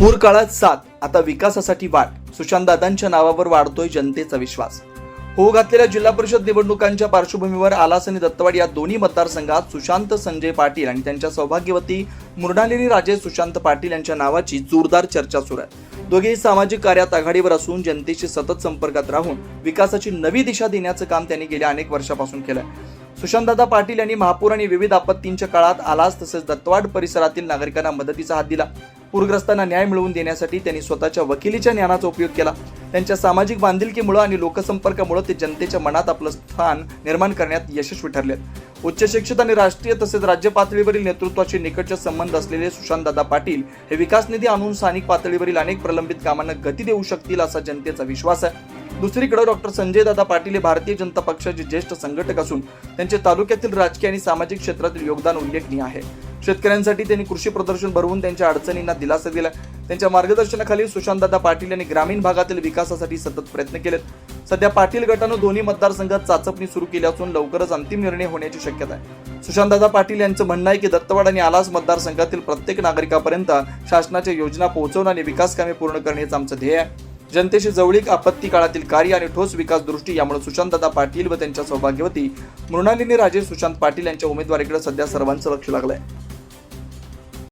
पूर काळात साथ आता विकासासाठी वाट. सुशांतदादांच्या नावावर वाढतोय जनतेचा विश्वास. हो घातलेल्या जिल्हा परिषद निवडणुकांच्या पार्श्वभूमीवर आलास आणि दत्तवाड या दोन्ही मतदारसंघात सुशांत संजय पाटील आणि त्यांच्या सौभाग्यवती मृणालिनी राजे सुशांत पाटील यांच्या नावाची जोरदार चर्चा सुरू आहे. दोघेही सामाजिक कार्यात आघाडीवर असून जनतेशी सतत संपर्कात राहून विकासाची नवी दिशा देण्याचं काम त्यांनी गेल्या अनेक वर्षापासून केलंय. सुशांतदादा पाटील यांनी महापूर आणि विविध आपत्तींच्या काळात आलास तसेच दत्तवाड परिसरातील नागरिकांना मदतीचा हात दिला. पूरग्रस्तांना न्याय मिळवून देण्यासाठी त्यांनी स्वतःच्या वकिलीच्या ज्ञानाचा उपयोग केला. त्यांच्या सामाजिक बांधिलकीमुळं आणि लोकसंपर्कामुळे ते जनतेच्या मनात आपलं स्थान निर्माण करण्यात यशस्वी ठरलेत. उच्च शिक्षित आणि राष्ट्रीय तसेच राज्य पातळीवरील नेतृत्वाचे निकटचे संबंध असलेले सुशांतदादा पाटील हे विकास निधी आणून स्थानिक पातळीवरील अनेक प्रलंबित कामांना गती देऊ शकतील असा जनतेचा विश्वास आहे. दुसरीकडे डॉक्टर संजय दादा पाटील हे भारतीय जनता पक्षाचे ज्येष्ठ संघटक असून त्यांचे तालुक्यातील राजकीय आणि सामाजिक क्षेत्रातील योगदान उल्लेखनीय आहे. शेतकऱ्यांसाठी त्यांनी कृषी प्रदर्शन भरवून त्यांच्या अडचणींना दिलासा दिला. त्यांच्या मार्गदर्शनाखाली सुशांतदादा पाटील यांनी ग्रामीण भागातील विकासासाठी सतत प्रयत्न केलेत. सध्या पाटील गटानं दोन्ही मतदारसंघात चाचपणी सुरू केली असून लवकरच अंतिम निर्णय होण्याची शक्यता आहे. सुशांतदादा पाटील यांचं म्हणणं आहे की दत्तवाड आणि आलास मतदारसंघातील प्रत्येक नागरिकापर्यंत शासनाच्या योजना पोहोचवणं आणि विकास कामे पूर्ण करण्याचं आमचं ध्येय आहे. जनतेशी जवळीक आपत्ती काळातील कार्य आणि ठोस विकास दृष्टी यामुळे सुशांतदादा पाटील व त्यांच्या सौभाग्यवती मृणालिनी राजे सुशांत पाटील यांच्या उमेदवारीकडे सध्या सर्वांचं लक्ष लागलंय.